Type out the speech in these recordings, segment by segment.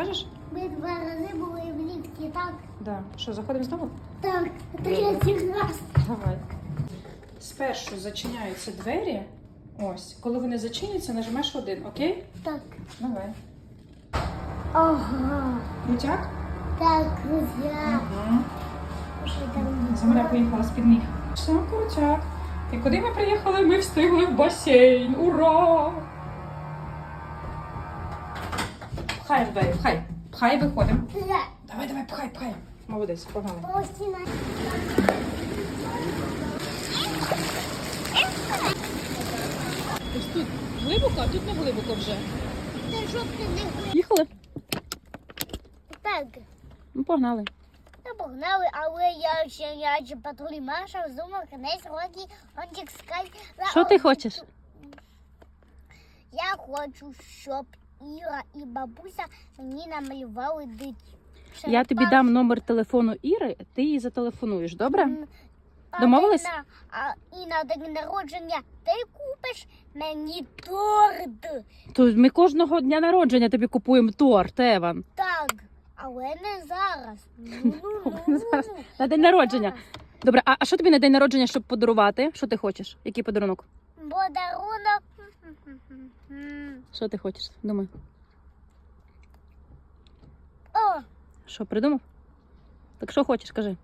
скажеш? Ми два рази були в ліфті, так? Да. Що, заходимо знову? Так, третій раз. Давай. Спершу зачиняються двері. Ось. Коли вони зачиняться, нажимаєш один, окей? Так. Давай. Ага. Крутяк? Так, я. Угу. Земля поїхала з-під ніг. Все, крутяк. І куди ми приїхали? Ми встигли в басейн. Ура! Пхай двері, пхай. Пхай виходимо. Давай, давай, пхай, пхай. Молодець, погнали. Ось тут глибоко, а тут не глибоко вже. Не Їхали? Так. Ну, погнали. Та погнали, але я ще я патрулі Маша взума кінець роки онтік скай. Що ти хочеш? Я хочу, щоб Іра і бабуся мені намалювали дитю. Я тобі дам номер телефону Іри, ти їй зателефонуєш, добре? А Домовились? на- А, і на день народження ти купиш мені торт. То ми кожного дня народження тобі купуємо торт, Еван. Так, але не зараз. Ну-ну-ну-ну. Не зараз. На день народження. Добре, а, а що тобі на день народження, щоб подарувати? Що ти хочеш? Який подарунок? Подарунок. Що ти хочеш? Думай. О, Що, придумав? Так що хочеш, кажи.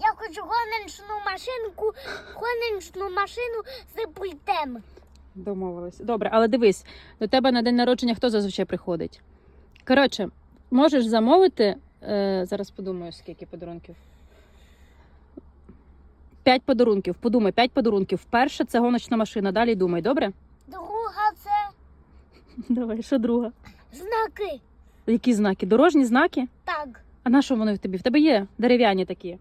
я хочу гоночну машинку, гоночну машину з пультем. Домовились. Добре, але дивись, до тебе на день народження хто зазвичай приходить? Коротше, можеш замовити. Е, зараз подумаю, скільки подарунків. П'ять подарунків. Подумай, п'ять подарунків. Перше це гоночна машина. Далі думай, добре? Друга це Давай, що друга? знаки. Які знаки? Дорожні знаки? Так. А на що вони в тобі? В тебе є дерев'яні такі.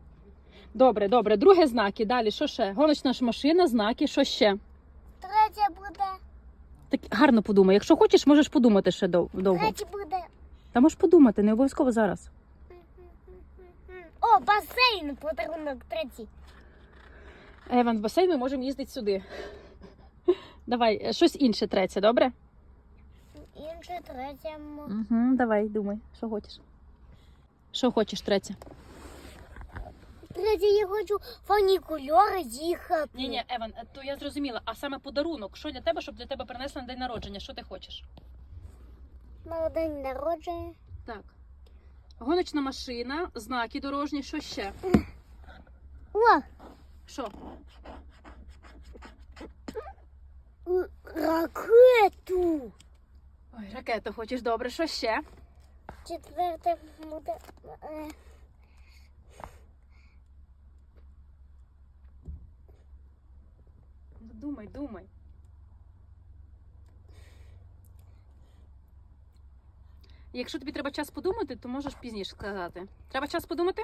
Добре, добре. Друге знаки. Далі, що ще? Гоночна ж машина, знаки, що ще? Третє буде. Так гарно подумай. Якщо хочеш, можеш подумати ще дов- довго. Третє буде. Та можеш подумати, не обов'язково зараз. О, басейн, подарунок третій. Еван, в басейн ми можемо їздити сюди. Давай, е, щось інше третє, добре? Інше третє. Угу, давай, думай, що хочеш. Що хочеш третє? Третє я хочу фанікульори їхати. Ні, ні, Еван, е, то я зрозуміла, а саме подарунок, що для тебе, щоб для тебе принесли на день народження? Що ти хочеш? На день народження. Так. Гоночна машина, знаки дорожні, що ще? О, Що? ракету. Ой, ракету хочеш, добре, що ще? Четверте буде. е, Думай, думай. Якщо тобі треба час подумати, то можеш пізніше сказати. Треба час подумати?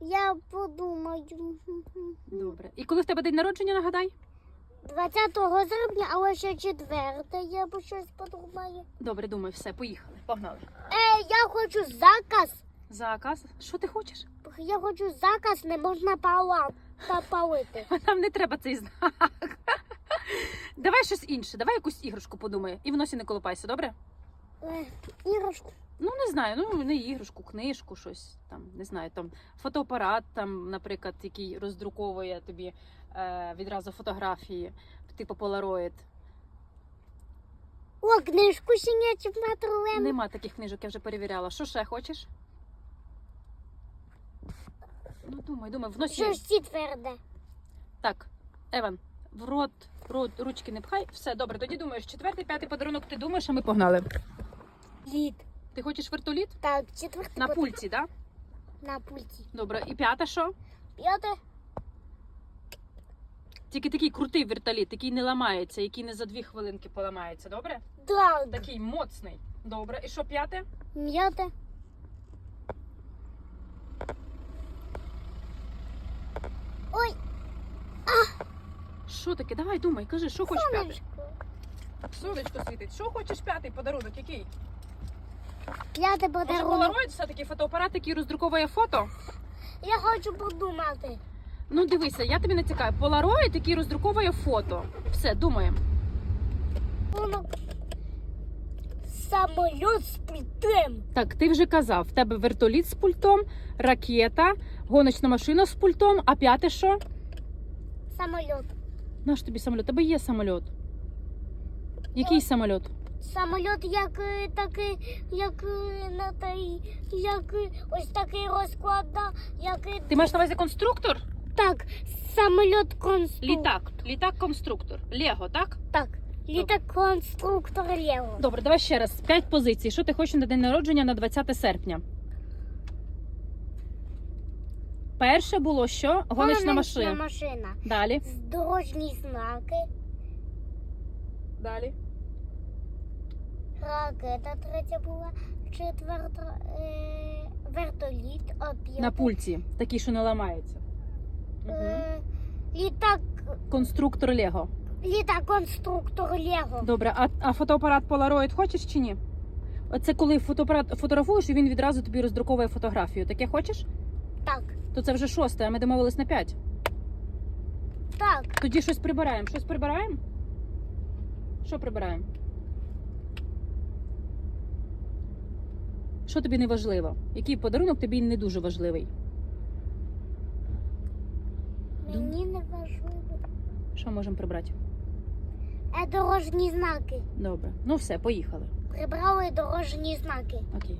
Я подумаю. Добре. І коли в тебе день народження, нагадай? 20 серпня, але ще четверте, я б щось подумаю. Добре, думай, все, поїхали. Погнали. Е, я хочу заказ. Заказ. Що ти хочеш? Я хочу заказ, не можна пала та палити. Нам не треба цей знак. Давай щось інше, давай якусь іграшку подумай. І в носі не колупайся, добре? Е, Іграшку. Ну, не знаю, ну не іграшку, книжку, щось там, не знаю, там фотоапарат, там, наприклад, який роздруковує тобі е, відразу фотографії, типу Polaroid. О, книжку щенячим патрулем. Нема таких книжок, я вже перевіряла. Що ще хочеш? Ну, думай, думай, в носі. Щось тверде. Так, Еван, в рот, рот, ручки не пхай. Все, добре, тоді думаєш, четвертий, п'ятий подарунок ти думаєш, а ми погнали. Лід. Ти хочеш вертоліт? Так, четвертий На буде пульті, так? На пульті. Добре, і п'ята що? П'яте. Тільки такий крутий вертоліт, який не ламається, який не за дві хвилинки поламається, добре? Так. Такий моцний. Добре. І що п'яте? М'яте. Ой, Що таке? Давай думай, кажи, що хочеш п'яте? сонечко. Сонечко світить. Що хочеш п'ятий подарунок? Який? П'яте Може, подарунок. Polaroid все-таки фотоапарат, який роздруковує фото? Я хочу подумати. Ну дивися, я тобі не цікавий. Polaroid, який роздруковує фото. Все, думаємо. Подарунок самоліт з пультом. Так, ти вже казав, в тебе вертоліт з пультом, ракета, гоночна машина з пультом, а п'яте що? Самоліт. Наш тобі самоліт? Тебе є самоліт. Який самоліт? Самоліт як е, такий, як е, на той, як е, ось такий розклад, як Ти маєш на увазі конструктор? так, самоліт конструктор. Літак. Літак-конструктор. Лего, так? Так, літак конструктор Лего. Добре, давай ще раз. П'ять позицій. Що ти хочеш на день народження на 20 серпня? Перше було що? Гоночна машина. машина. Далі. Дорожні знаки, Далі. Ракета третя була, четверта е, вертоліт, оп'ята. На пульті. Такі, що не ламаються. Е, літак, Конструктор Лего. літак конструктор Лего. Добре, а, а фотоапарат Polaroid хочеш чи ні? Оце коли фотоапарат фотографуєш, і він відразу тобі роздруковує фотографію. Таке хочеш? Так, То це вже шосте, а ми домовились на п'ять. так. Тоді щось прибираємо. Щось прибираємо? Що прибираємо? Що тобі не важливо? Який подарунок тобі не дуже важливий? Мені не важливо. Що можемо прибрати? Е, дорожні знаки. Добре. Ну все, поїхали. Прибрали дорожні знаки. Окей.